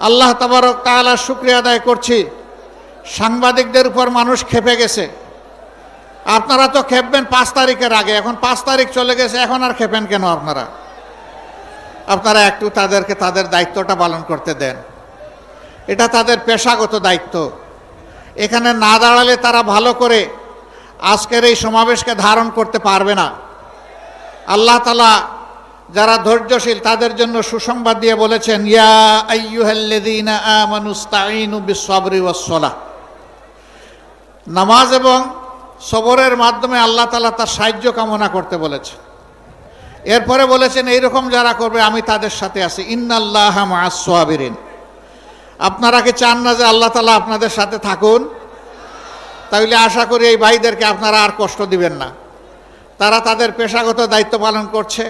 আল্লাহ তাবারক তাআলা শুক্রিয়া আদায় করছি। সাংবাদিকদের উপর মানুষ খেপে গেছে। আপনারা তো খেপবেন পাঁচ তারিখের আগে, এখন পাঁচ তারিখ চলে গেছে, এখন আর খেপেন কেন আপনারা? আপনারা একটু তাদেরকে তাদের দায়িত্বটা পালন করতে দেন। এটা তাদের পেশাগত দায়িত্ব। এখানে না দাঁড়ালে তারা ভালো করে আজকের এই সমাবেশকে ধারণ করতে পারবে না। আল্লাহ তালা যারা ধৈর্যশীল, তাদের জন্য সুসংবাদ দিয়ে বলেছেন, ইয়া নামাজ এবং সবরের মাধ্যমে আল্লাহ তালা তার সাহায্য কামনা করতে বলেছে এরপরে বলেছেন, এইরকম যারা করবে, আমি তাদের সাথে আছি। ইন্নাল্লাহ মাসাবিরিন আপনারা কি চান না যে আল্লাহ তালা আপনাদের সাথে থাকুন? তাহলে আশা করি এই ভাইদেরকে আপনারা আর কষ্ট দিবেন না। তারা তাদের পেশাগত দায়িত্ব পালন করছে।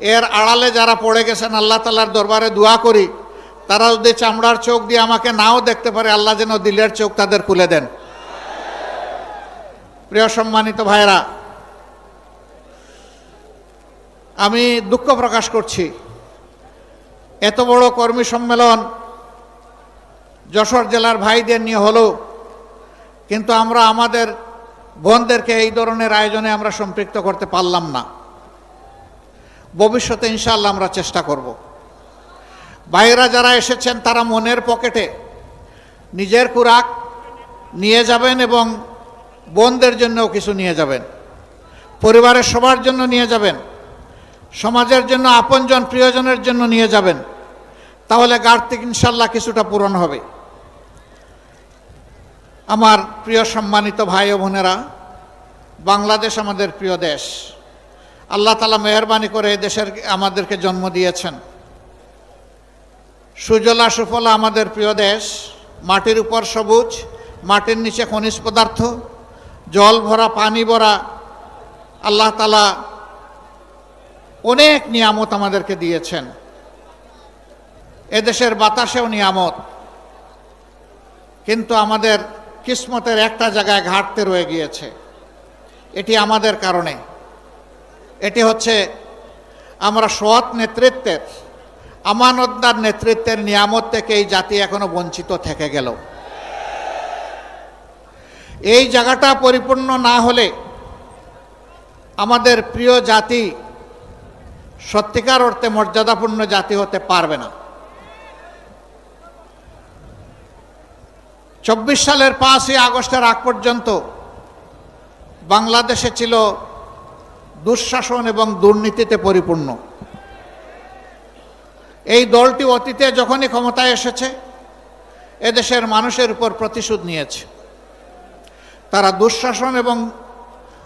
এর আড়ালে যারা পড়ে গেছেন, আল্লাহ তালার দরবারে দোয়া করি, তারা যদি চামড়ার চোখ দিয়ে আমাকে নাও দেখতে পারে, আল্লাহ যেন দিলের চোখ তাদের খুলে দেন। প্রিয় সম্মানিত ভাইরা আমি দুঃখ প্রকাশ করছি। এত বড় কর্মী সম্মেলন যশোর জেলার ভাইদের নিয়ে হলো, কিন্তু আমরা আমাদের বোনদেরকে এই ধরনের আয়োজনে আমরা সম্পৃক্ত করতে পারলাম না। ভবিষ্যতে ইনশাআল্লাহ আমরা চেষ্টা করব। ভাইরা যারা এসেছেন, তারা মনের পকেটে নিজের কুরাক নিয়ে যাবেন এবং বোনদের জন্যও কিছু নিয়ে যাবেন। পরিবারের সবার জন্য নিয়ে যাবেন। সমাজের জন্য, আপনজন, প্রিয়জনের জন্য নিয়ে যাবেন। তাহলে গার্তিক ইনশাল্লাহ কিছুটা পূরণ হবে। আমার প্রিয় সম্মানিত ভাই বোনেরা, বাংলাদেশ আমাদের প্রিয় দেশ। আল্লাহ তালা মেহরবানি করে দেশের আমাদেরকে জন্ম দিয়েছেন। সুজলা সুফলা আমাদের প্রিয় দেশ, মাটির উপর সবুজ, মাটির নিচে খনিজ পদার্থ, জল ভরা, পানি ভরা, আল্লাহ তালা অনেক নিয়ামত আমাদেরকে দিয়েছেন। এদেশের বাতাসেও নিয়ামত। কিন্তু আমাদের কিসমতের একটা জায়গায় ঘাটতে রয়ে গিয়েছে। এটি আমাদের কারণে। এটি হচ্ছে আমরা সৎ নেতৃত্বের, আমানতদার নেতৃত্বের নিয়ামত থেকে এই জাতি এখনও বঞ্চিত থেকে গেল। এই জায়গাটা পরিপূর্ণ না হলে আমাদের প্রিয় জাতি সত্যিকার অর্থে মর্যাদাপূর্ণ জাতি হতে পারবে না। চব্বিশ সালের পাঁচই আগস্টের আগ পর্যন্ত বাংলাদেশে ছিল দুঃশাসন এবং দুর্নীতিতে পরিপূর্ণ। এই দলটি অতীতে যখনই ক্ষমতায় এসেছে, এদেশের মানুষের উপর প্রতিশোধ নিয়েছে। তারা দুঃশাসন এবং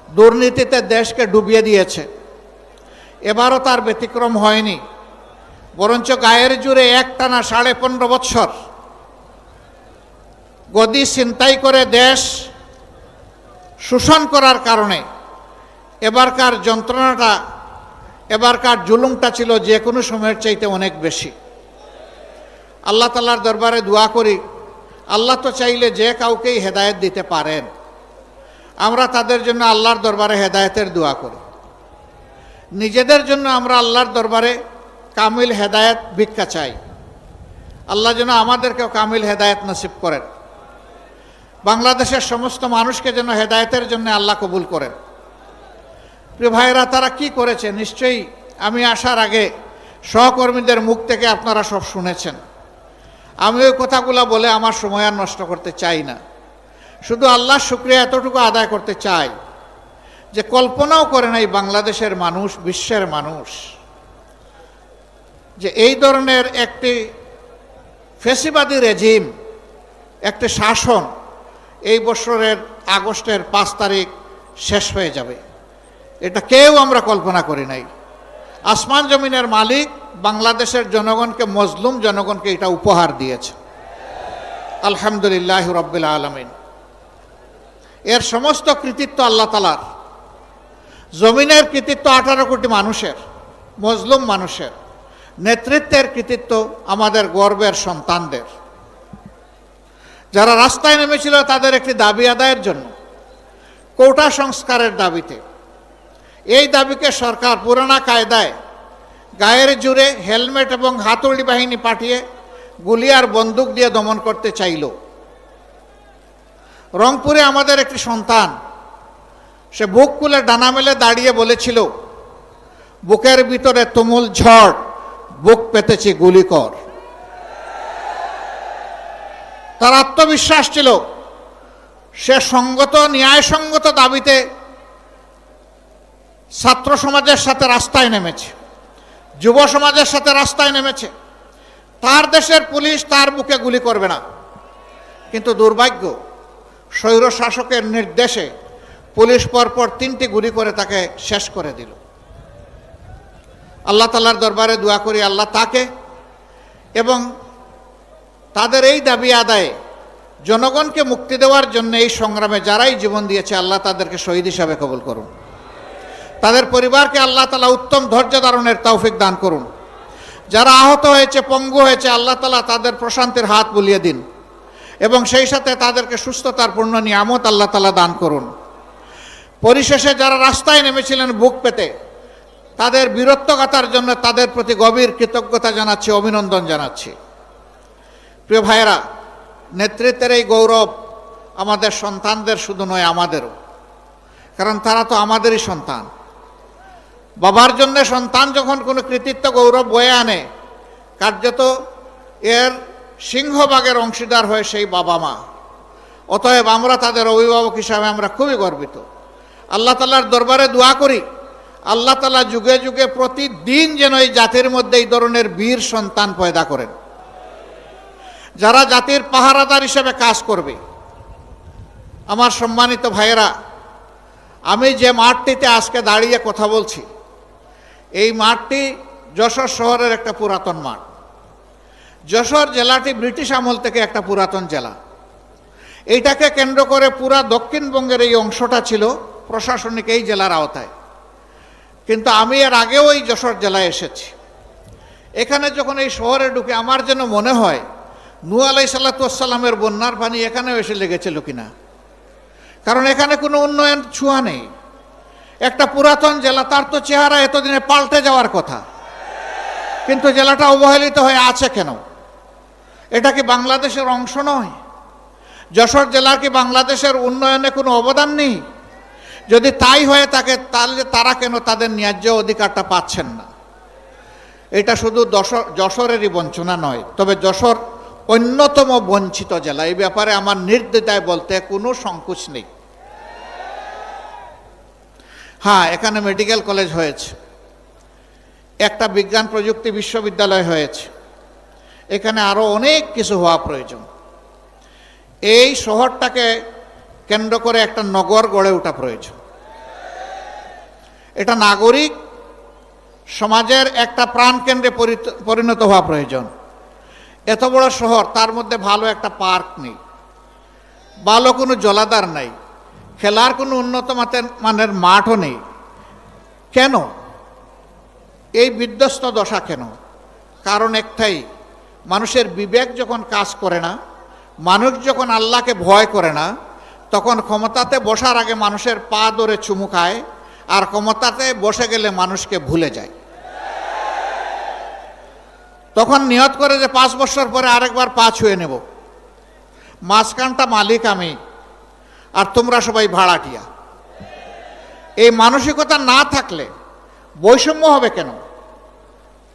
দুর্নীতিতে দেশকে ডুবিয়ে দিয়েছে। এবারও তার ব্যতিক্রম হয়নি, বরঞ্চ গায়ের জুড়ে একটানা সাড়ে পনেরো বৎসর গদি ছিনতাই করে দেশ শোষণ করার কারণে এবারকার যন্ত্রণাটা, এবারকার জুলুমটা ছিল যে কোনো সময়ের চাইতে অনেক বেশি। আল্লাহ তালার দরবারে দোয়া করি, আল্লাহ তো চাইলে যে কাউকেই হেদায়েত দিতে পারেন। আমরা তাদের জন্য আল্লাহর দরবারে হেদায়েতের দোয়া করি। নিজেদের জন্য আমরা আল্লাহর দরবারে কামিল হেদায়েত ভিক্ষা চাই। আল্লাহ যেন আমাদেরকেও কামিল হেদায়েত নসিব করেন। বাংলাদেশের সমস্ত মানুষকে যেন হেদায়েতের জন্য আল্লাহ কবুল করেন। প্রিয় ভাইয়েরা, তারা কি করেছে? নিশ্চয়ই আমি আসার আগে সহকর্মীদের মুখ থেকে আপনারা সব শুনেছেন। আমি ওই কথাগুলো বলে আমার সময় আর নষ্ট করতে চাই না। শুধু আল্লাহ শুক্রিয়া এতটুকু আদায় করতে চাই যে কল্পনাও করে নাই বাংলাদেশের মানুষ, বিশ্বের মানুষ, যে এই ধরনের একটি ফেসিবাদী রেজিম, একটি শাসন এই বছরের আগস্টের পাঁচ তারিখ শেষ হয়ে যাবে। এটা কেউ আমরা কল্পনা করি নাই। আসমান জমিনের মালিক বাংলাদেশের জনগণকে, মজলুম জনগণকে এটা উপহার দিয়েছে। আলহামদুলিল্লাহ রব্বিল আলমিন। এর সমস্ত কৃতিত্ব আল্লাহ তালার জমিনের কৃতিত্ব আঠারো কোটি মানুষের, মজলুম মানুষের। নেতৃত্বের কৃতিত্ব আমাদের গর্বের সন্তানদের। যারা রাস্তায় নেমেছিল তাদের একটি দাবি আদায়ের জন্য, কোটা সংস্কারের দাবিতে। এই দাবিকে সরকার পুরানা কায়দায় গায়ের জুড়ে হেলমেট এবং হাতুড়ি বাহিনী পাঠিয়ে গুলি আর বন্দুক দিয়ে দমন করতে চাইল। রংপুরে আমাদের একটি সন্তান, সে বুক খুলে ডানা মেলে দাঁড়িয়ে বলেছিল, বুকের ভিতরে তুমুল ঝড়, বুক পেতেছি গুলি কর তার আত্মবিশ্বাস ছিল, সে সঙ্গত, ন্যায়সঙ্গত দাবিতে ছাত্র সমাজের সাথে রাস্তায় নেমেছে, যুব সমাজের সাথে রাস্তায় নেমেছে। তার দেশের পুলিশ তার বুকে গুলি করবে না। কিন্তু দুর্ভাগ্য, স্বৈর শাসকের নির্দেশে পুলিশ পরপর তিনটি গুলি করে তাকে শেষ করে দিল। আল্লাহ তালার দরবারে দোয়া করি, আল্লাহ তাকে এবং তাদের এই দাবি আদায়ে জনগণকে মুক্তি দেওয়ার জন্য এই সংগ্রামে যারাই জীবন দিয়েছে, আল্লাহ তাদেরকে শহীদ হিসাবে কবল করুন। তাদের পরিবারকে আল্লাহ তালা উত্তম ধৈর্য ধারণের তৌফিক দান করুন। যারা আহত হয়েছে, পঙ্গু হয়েছে, আল্লাহ তালা তাদের প্রশান্তির হাত বুলিয়ে দিন এবং সেই সাথে তাদেরকে সুস্থতার পূর্ণ নিয়ামত আল্লাহ তালা দান করুন। পরিশেষে যারা রাস্তায় নেমেছিলেন বুক পেতে, তাদের বীরত্বগাথার জন্য তাদের প্রতি গভীর কৃতজ্ঞতা জানাচ্ছি, অভিনন্দন জানাচ্ছি। প্রিয় ভাইয়েরা, নেতৃত্বের এই গৌরব আমাদের সন্তানদের শুধু নয়, আমাদেরও। কারণ তারা তো আমাদেরই সন্তান। বাবার জন্য সন্তান যখন কোনো কৃতিত্ব গৌরব বয়ে আনে, কার্যত এর সিংহভাগের অংশীদার হয় সেই বাবা মা। অতএব আমরা তাদের অভিভাবক হিসাবে আমরা খুবই গর্বিত। আল্লাহ তালার দরবারে দোয়া করি, আল্লাহ তালা যুগে যুগে প্রতিদিন যেন এই জাতির মধ্যে এই ধরনের বীর সন্তান পয়দা করেন। যারা জাতির পাহারাদার হিসেবে কাজ করবে, আমার সম্মানিত ভাইয়েরা, আমি যে মাঠটিতে আজকে দাঁড়িয়ে কথা বলছি এই মাঠটি যশোর শহরের একটা পুরাতন মাঠ। যশোর জেলাটি ব্রিটিশ আমল থেকে একটা পুরাতন জেলা। এইটাকে কেন্দ্র করে পুরা দক্ষিণবঙ্গের এই অংশটা ছিল প্রশাসনিক এই জেলার আওতায়। কিন্তু আমি এর আগেও এই যশোর জেলায় এসেছি। এখানে যখন এই শহরে ঢুকে আমার যেন মনে হয়, নু আলাই সাল্লাতামের বন্যার পানি এখানেও এসে লেগেছিল কিনা। কারণ এখানে কোনো উন্নয়ন ছোঁয়া নেই। একটা পুরাতন জেলা, তার তো চেহারা এতদিনে পাল্টে যাওয়ার কথা। কিন্তু জেলাটা অবহেলিত হয়ে আছে কেন? এটা কি বাংলাদেশের অংশ নয়? যশোর জেলার কি বাংলাদেশের উন্নয়নে কোনো অবদান নেই? যদি তাই হয়ে থাকে, তাহলে তারা কেন তাদের ন্যায্য অধিকারটা পাচ্ছেন না? এটা শুধু যশোরেরই বঞ্চনা নয়, তবে যশোর অন্যতম বঞ্চিত জেলা। এই ব্যাপারে আমার নির্দ্বিধায় বলতে কোনো সংকোচ নেই। হ্যাঁ এখানে মেডিকেল কলেজ হয়েছে। একটা বিজ্ঞান প্রযুক্তি বিশ্ববিদ্যালয় হয়েছে। এখানে আরও অনেক কিছু হওয়া প্রয়োজন। এই শহরটাকে কেন্দ্র করে একটা নগর গড়ে ওঠা প্রয়োজন। এটা নাগরিক সমাজের একটা প্রাণকেন্দ্রে পরিণত হওয়া প্রয়োজন। এত বড় শহর, তার মধ্যে ভালো একটা পার্ক নেই। ভালো কোনো জলাধার নাই। খেলার কোনো উন্নত মাতের মানের মাঠও নেই। কেন? এই বিধ্বস্ত দশা কেন? কারণ একটাই, মানুষের বিবেক যখন কাজ করে না, মানুষ যখন আল্লাহকে ভয় করে না, তখন ক্ষমতাতে বসার আগে মানুষের পা ধরে চুমু খায়, আর ক্ষমতাতে বসে গেলে মানুষকে ভুলে যায়। তখন নিয়ত করে যে পাঁচ বছর পরে আরেকবার পা ছুঁয়ে নেব। মাঝখানটা মালিক আমি আর তোমরা সবাই ভাড়াটিয়া। এই মানসিকতা না থাকলে বৈষম্য হবে কেন?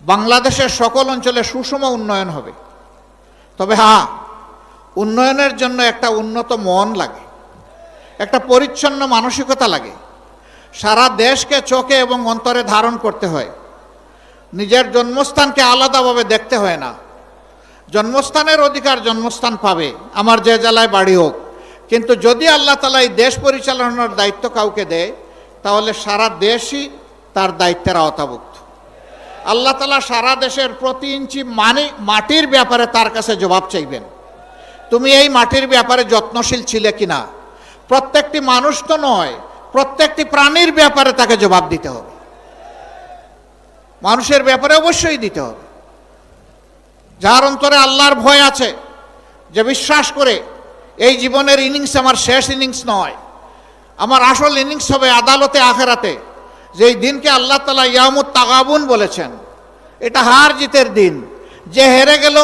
বাংলাদেশের সকল অঞ্চলে সুষম উন্নয়ন হবে। তবে হ্যাঁ উন্নয়নের জন্য একটা উন্নত মন লাগে, একটা পরিচ্ছন্ন মানসিকতা লাগে। সারা দেশকে চোখে এবং অন্তরে ধারণ করতে হয়। নিজের জন্মস্থানকে আলাদাভাবে দেখতে হয় না। জন্মস্থানের অধিকার জন্মস্থান পাবে, আমার যে জেলায় বাড়ি হোক। কিন্তু যদি আল্লাহ তালা এই দেশ পরিচালনার দায়িত্ব কাউকে দেয়, তাহলে সারা দেশই তার দায়িত্বের আওতাভুক্ত। আল্লাহ তালা সারা দেশের প্রতি ইঞ্চি মানে মাটির ব্যাপারে তার কাছে জবাব চাইবেন। তুমি এই মাটির ব্যাপারে যত্নশীল ছিলে কিনা প্রত্যেকটি মানুষ তো নয়, প্রত্যেকটি প্রাণীর ব্যাপারে তাকে জবাব দিতে হবে। মানুষের ব্যাপারে অবশ্যই দিতে হবে। যার অন্তরে আল্লাহর ভয় আছে, যে বিশ্বাস করে এই জীবনের ইনিংস আমার শেষ ইনিংস নয়। আমার আসল ইনিংস হবে আদালতে, আখেরাতে। যেই দিনকে আল্লাহ তালা ইয়ামুত তাগাবুন বলেছেন, এটা হার জিতের দিন। যে হেরে গেল,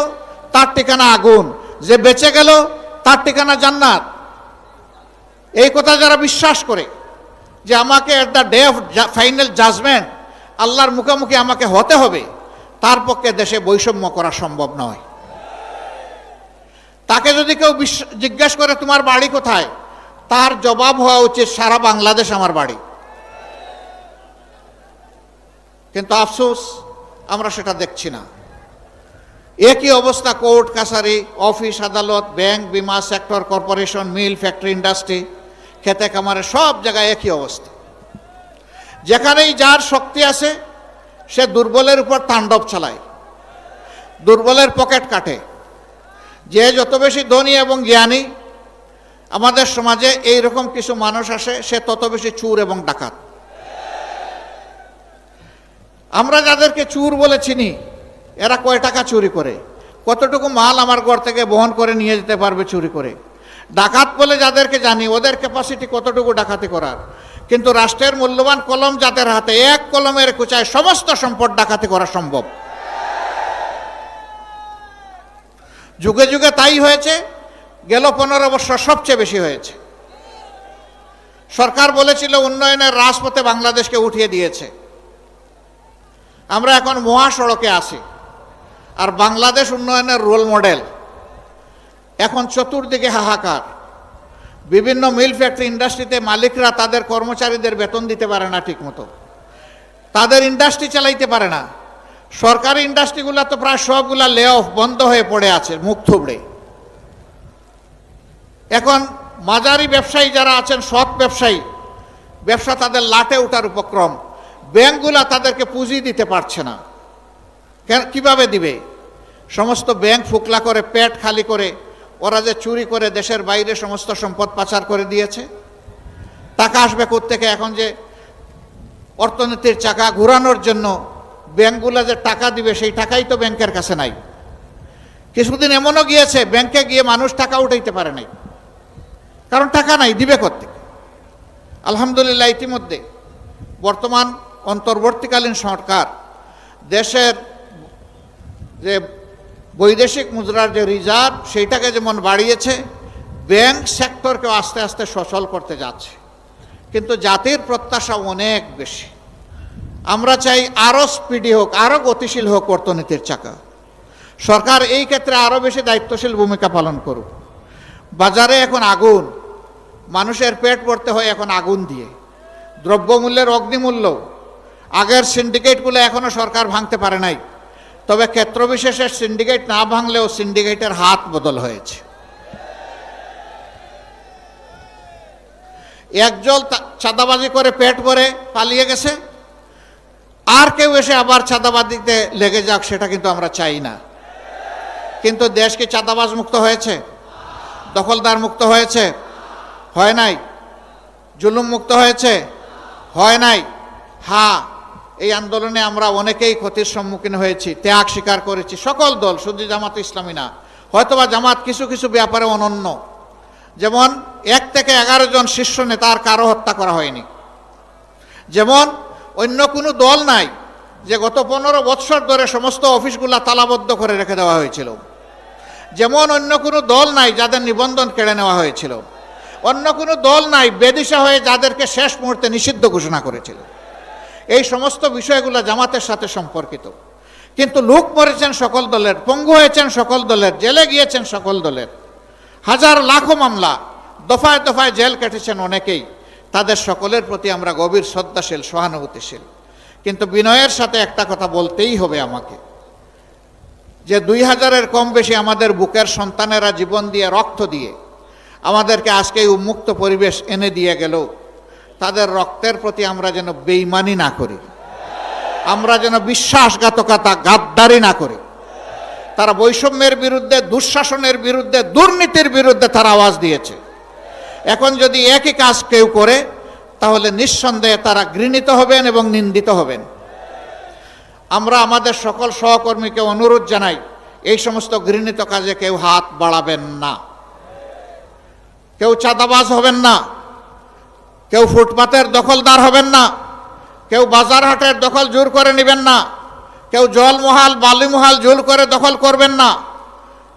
তার ঠিকানা আগুন। যে বেঁচে গেল, তার ঠিকানা জান্নাত। এই কথা যারা বিশ্বাস করে যে আমাকে at the day of final judgement আল্লাহর মুখোমুখি আমাকে হতে হবে, তার পক্ষে দেশে বৈষম্য করা সম্ভব নয়। তাকে যদি কেউ জিজ্ঞেস করে তোমার বাড়ি কোথায়, তার জবাব হওয়া উচিত, সারা বাংলাদেশ আমার বাড়ি। কিন্তু আফসোস, আমরা সেটা দেখছি না। একই অবস্থা, কোর্ট, কাছারি, অফিস, আদালত, ব্যাংক, বিমা, sector, corporation, mill, factory, industry, খেতে কামারে সব জায়গায় একই অবস্থা। যেখানেই যার শক্তি আছে, সে দুর্বলের উপর তাণ্ডব চালায়। দুর্বলের পকেট কাটে। যে যত বেশি ধনী এবং জ্ঞানী আমাদের সমাজে এই রকম কিছু মানুষ আসে, সে তত বেশি চুর এবং ডাকাত। আমরা যাদেরকে চুর বলে চিনি, এরা কয় টাকা চুরি করে? কতটুকু মাল আমার ঘর থেকে বহন করে নিয়ে যেতে পারবে চুরি করে? ডাকাত বলে যাদেরকে জানি, ওদের ক্যাপাসিটি কতটুকু ডাকাতি করার? কিন্তু রাষ্ট্রের মূল্যবান কলম যাদের হাতে, এক কলমের কুচায় সমস্ত সম্পদ ডাকাতি করা সম্ভব। যুগে যুগে তাই হয়েছে, গেল পনেরো বছর সবচেয়ে বেশি হয়েছে। সরকার বলেছিল উন্নয়নের রাজপথে বাংলাদেশকে উঠিয়ে দিয়েছে। আমরা এখন মহাসড়কে আছি, আর বাংলাদেশ উন্নয়নের রোল মডেল এখন চতুর্দিকে হাহাকার। বিভিন্ন মিল ফ্যাক্টরি ইন্ডাস্ট্রিতে মালিকরা তাদের কর্মচারীদের বেতন দিতে পারে না ঠিকমতো। তাদের ইন্ডাস্ট্রি চালাইতে পারে না। সরকারি ইন্ডাস্ট্রিগুলো তো প্রায় সবগুলা লে অফ বন্ধ হয়ে পড়ে আছে, মুখ থুবড়ে। এখন মাঝারি ব্যবসায়ী যারা আছেন, সৎ ব্যবসায়ী, ব্যবসা তাদের লাটে ওঠার উপক্রম। ব্যাংকগুলা তাদেরকে পুঁজি দিতে পারছে না। কীভাবে দিবে? সমস্ত ব্যাংক ফুকলা করে, পেট খালি করে, ওরা যে চুরি করে দেশের বাইরে সমস্ত সম্পদ পাচার করে দিয়েছে, টাকা আসবে থেকে এখন যে অর্থনীতির চাকা ঘুরানোর জন্য ব্যাংকগুলা যে টাকা দিবে, সেই টাকাই তো ব্যাংকের কাছে নাই। কিছুদিন এমনও গিয়েছে, ব্যাংকে গিয়ে মানুষ টাকা উঠাইতে পারে নাই। কারণ টাকা নাই, দিবে করতে আলহামদুলিল্লাহ ইতিমধ্যে বর্তমান অন্তর্বর্তীকালীন সরকার দেশের যে বৈদেশিক মুদ্রার যে রিজার্ভ, সেইটাকে যেমন বাড়িয়েছে, ব্যাংক সেক্টরকেও আস্তে আস্তে সচল করতে যাচ্ছে। কিন্তু জাতির প্রত্যাশা অনেক বেশি। আমরা চাই আরও স্পিডি হোক আরও গতিশীল হোক অর্থনীতির চাকা। সরকার এই ক্ষেত্রে আরও বেশি দায়িত্বশীল ভূমিকা পালন করুক। বাজারে এখন আগুন, মানুষের পেট ভরতে হয় এখন আগুন দিয়ে। দ্রব্যমূল্যের অগ্নিমূল্য, আগের সিন্ডিকেটগুলো এখনও সরকার ভাঙতে পারে নাই। তবে ক্ষেত্রবিশেষে সিন্ডিকেট না ভাঙলেও সিন্ডিকেটের হাত বদল হয়েছে। একজল চাঁদাবাজি করে পেট ভরে পালিয়ে গেছে। আর কেউ এসে আবার চাঁদাবাদিতে লেগে যাক, সেটা কিন্তু আমরা চাই না। কিন্তু দেশ কি চাঁদাবাজ মুক্ত হয়েছে? দখলদার মুক্ত হয়েছে? হয় নাই? জুলুম মুক্ত হয়েছে? হয় নাই? হ্যাঁ এই আন্দোলনে আমরা অনেকেই ক্ষতির সম্মুখীন হয়েছি, ত্যাগ স্বীকার করেছি, সকল দল, শুধু জামাত ইসলামী না। হয়তোবা জামাত কিছু কিছু ব্যাপারে অনন্য। যেমন এক থেকে এগারো জন শীর্ষ নেতার কারও হত্যা করা হয়নি। যেমন অন্য কোনো দল নাই যে গত পনেরো বৎসর ধরে সমস্ত অফিসগুলা তালাবদ্ধ করে রেখে দেওয়া হয়েছিল। যেমন অন্য কোনো দল নাই যাদের নিবন্ধন কেড়ে নেওয়া হয়েছিল। অন্য কোনো দল নাই বেদিশা হয়ে যাদেরকে শেষ মুহূর্তে নিষিদ্ধ ঘোষণা করেছিল। এই সমস্ত বিষয়গুলো জামাতের সাথে সম্পর্কিত। কিন্তু লোক মরেছেন সকল দলের, পঙ্গু হয়েছেন সকল দলের, জেলে গিয়েছেন সকল দলের। হাজার লাখো মামলা, দফায় দফায় জেল কেটেছেন অনেকেই। তাদের সকলের প্রতি আমরা গভীর শ্রদ্ধাশীল, সহানুভূতিশীল। কিন্তু বিনয়ের সাথে একটা কথা বলতেই হবে আমাকে। যে দুই হাজারের কম বেশি আমাদের বুকের সন্তানেরা জীবন দিয়ে, রক্ত দিয়ে আমাদেরকে আজকে উন্মুক্ত পরিবেশ এনে দিয়ে গেল, তাদের রক্তের প্রতি আমরা যেন বেইমানি না করি। আমরা যেন বিশ্বাসঘাতকতা, গাদ্দারি না করি। তারা বৈষম্যের বিরুদ্ধে, দুঃশাসনের বিরুদ্ধে, দুর্নীতির বিরুদ্ধে তারা আওয়াজ দিয়েছে। এখন যদি একই কাজ কেউ করে, তাহলে নিঃসন্দেহে তারা ঘৃণিত হবেন এবং নিন্দিত হবেন। আমরা আমাদের সকল সহকর্মীকে অনুরোধ জানাই, এই সমস্ত ঘৃণিত কাজে কেউ হাত বাড়াবেন না। কেউ চাঁদাবাজ হবেন না। কেউ ফুটপাতের দখলদার হবেন না। কেউ বাজার হাটের দখল জোর করে নেবেন না। কেউ জলমহাল, বালিমহাল জোর করে দখল করবেন না।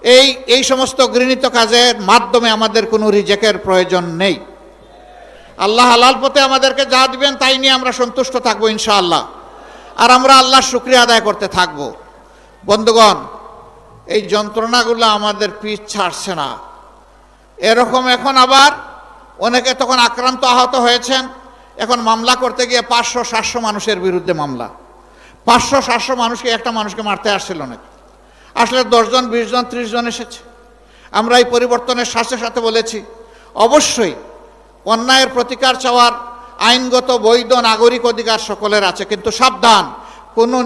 এই এই সমস্ত গৃহীত কাজের মাধ্যমে আমাদের কোনো রিজেকের প্রয়োজন নেই। আল্লাহ হালাল পথে আমাদেরকে যা দিবেন তাই নিয়ে আমরা সন্তুষ্ট থাকব ইনশাআল্লাহ। আর আমরা আল্লাহর শুক্রিয়া আদায় করতে থাকব। বন্ধুগণ, এই যন্ত্রণাগুলো আমাদের পিছ ছাড়ছে না। এরকম এখন আবার অনেকে তখন আক্রান্ত আহত হয়েছেন। এখন মামলা করতে গিয়ে পাঁচশো, সাতশো মানুষের বিরুদ্ধে মামলা। পাঁচশো, সাতশো মানুষকে একটা মানুষকে মারতে আসছিল নাকি? আসলে দশজন বিশ জন ত্রিশ জন এসেছে। আমরা এই পরিবর্তনের সাথে সাথে বলেছি, অবশ্যই অন্যায়ের প্রতিকার চাওয়ার আইনগত, বৈধ, নাগরিক অধিকার সকলের আছে, কিন্তু সাবধান, কোনো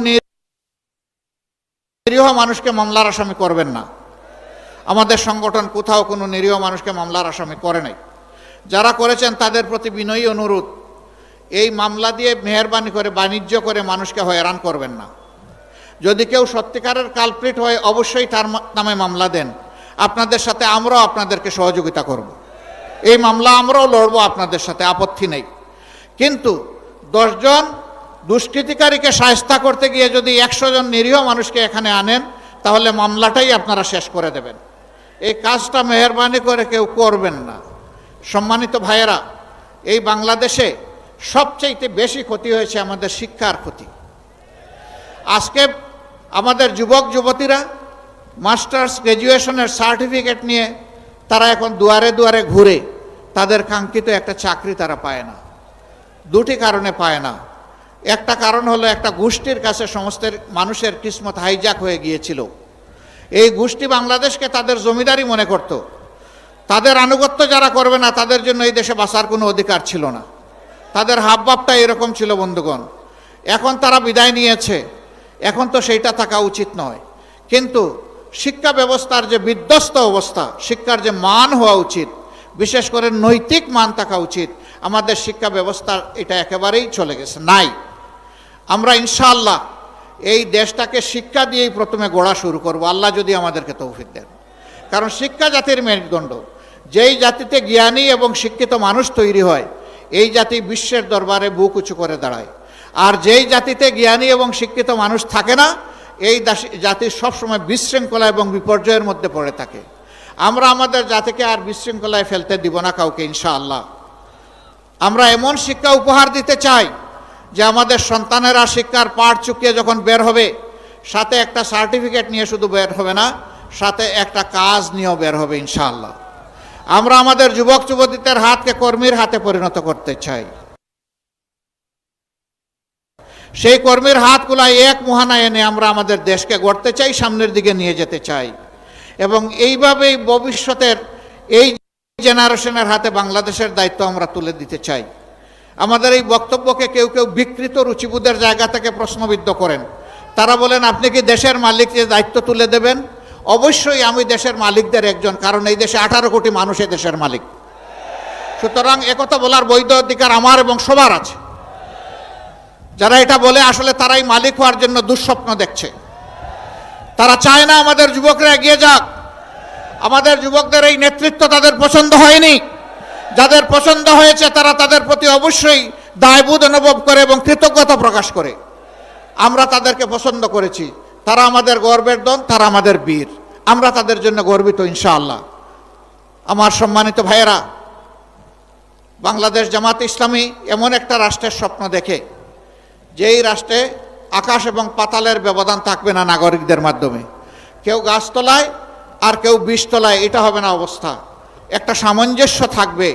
নিরীহ মানুষকে মামলার আসামি করবেন না। আমাদের সংগঠন কোথাও কোনো নিরীহ মানুষকে মামলার আসামি করে নাই। যারা করেছেন তাদের প্রতি বিনয়ী অনুরোধ, এই মামলা দিয়ে মেহরবানি করে, বাণিজ্য করে মানুষকে হয়রান করবেন না। যদি কেউ সত্যিকারের কালপ্রিট হয় অবশ্যই তার নামে মামলা দেন, আপনাদের সাথে আমরাও আপনাদেরকে সহযোগিতা করব। এই মামলা আমরাও লড়ব, আপনাদের সাথে আপত্তি নেই। কিন্তু দশজন দুষ্কৃতিকারীকে সায়স্তা করতে গিয়ে যদি একশো জন নিরীহ মানুষকে এখানে আনেন, তাহলে মামলাটাই আপনারা শেষ করে দেবেন। এই কাজটা মেহরবানি করে কেউ করবেন না। সম্মানিত ভাইয়েরা, এই বাংলাদেশে সবচাইতে বেশি ক্ষতি হয়েছে আমাদের শিক্ষার ক্ষতি। আজকে আমাদের যুবক, যুবতীরা মাস্টার্স গ্র্যাজুয়েশনের সার্টিফিকেট নিয়ে তারা এখন দুয়ারে দুয়ারে ঘুরে তাদের কাঙ্ক্ষিত একটা চাকরি তারা পায় না। দুটি কারণে পায় না। একটা কারণ হলো একটা গোষ্ঠীর কাছে সমস্ত মানুষের কিসমত হাইজাক হয়ে গিয়েছিল। এই গোষ্ঠী বাংলাদেশকে তাদের জমিদারি মনে করত। তাদের আনুগত্য যারা করবে না, তাদের জন্য এই দেশে বাঁচার কোনো অধিকার ছিল না। তাদের হাবভাবটা এরকম ছিল বন্ধুগণ। এখন তারা বিদায় নিয়েছে। এখন তো সেইটা থাকা উচিত নয়। কিন্তু শিক্ষা ব্যবস্থার যে বিধ্বস্ত অবস্থা, শিক্ষার যে মান হওয়া উচিত, বিশেষ করে নৈতিক মান থাকা উচিত, আমাদের শিক্ষা ব্যবস্থার এটা একেবারেই চলে গেছে, নাই। আমরা ইনশাআল্লাহ এই দেশটাকে শিক্ষা দিয়েই প্রথমে গড়া শুরু করব, আল্লাহ যদি আমাদেরকে তৌফিক দেন। কারণ শিক্ষা জাতির মেরুদণ্ড। যেই জাতিতে জ্ঞানী এবং শিক্ষিত মানুষ তৈরি হয়, এই জাতি বিশ্বের দরবারে বুক উঁচু করে দাঁড়ায়। আর যেই জাতিতে জ্ঞানী এবং শিক্ষিত মানুষ থাকে না, এই জাতি সবসময় বিশৃঙ্খলা এবং বিপর্যয়ের মধ্যে পড়ে থাকে। আমরা আমাদের জাতিকে আর বিশৃঙ্খলায় ফেলতে দিব না কাউকে, ইনশাআল্লাহ। আমরা এমন শিক্ষা উপহার দিতে চাই যে আমাদের সন্তানেরা শিক্ষার পাঠ চুকিয়ে যখন বের হবে, সাথে একটা সার্টিফিকেট নিয়ে শুধু বের হবে না, সাথে একটা কাজ নিয়েও বের হবে, ইনশাআল্লাহ। আমরা আমাদের যুবক যুবতীদের হাতকে কর্মীর হাতে পরিণত করতে চাই। সেই কর্মীর হাতগুলা এক মোহানা এনে আমরা আমাদের দেশকে গড়তে চাই, সামনের দিকে নিয়ে যেতে চাই। এবং এইভাবেই ভবিষ্যতের এই জেনারেশনের হাতে বাংলাদেশের দায়িত্ব আমরা তুলে দিতে চাই। আমাদের এই বক্তব্যকে কেউ কেউ বিকৃত রুচিবোধের জায়গা থেকে প্রশ্নবিদ্ধ করেন। তারা বলেন, আপনি কি দেশের মালিককে দায়িত্ব তুলে দেবেন? অবশ্যই আমি দেশের মালিকদের একজন, কারণ এই দেশে আঠারো কোটি মানুষ দেশের মালিক। সুতরাং একথা বলার বৈধ অধিকার আমার এবং সবার আছে। যারা এটা বলে আসলে তারাই মালিক হওয়ার জন্য দুঃস্বপ্ন দেখছে। তারা চায় না আমাদের যুবকরা এগিয়ে যাক। আমাদের যুবকদের এই নেতৃত্ব তাদের পছন্দ হয়নি। যাদের পছন্দ হয়েছে তারা তাদের প্রতি অবশ্যই দায়বোধ অনুভব করে এবং কৃতজ্ঞতা প্রকাশ করে। আমরা তাদেরকে পছন্দ করেছি। তারা আমাদের গর্বের দন তারা আমাদের বীর। আমরা তাদের জন্য গর্বিত, ইনশাআল্লাহ। আমার সম্মানিত ভাইয়েরা, বাংলাদেশ জামাত ইসলামী এমন একটা রাষ্ট্রের স্বপ্ন দেখে যেই রাষ্ট্রে আকাশ এবং পাতালের ব্যবধান থাকবে না নাগরিকদের মাধ্যমে। কেউ গাছতলায় আর কেউ বিষতলায় এটা হবে না অবস্থা। একটা সামঞ্জস্য থাকবে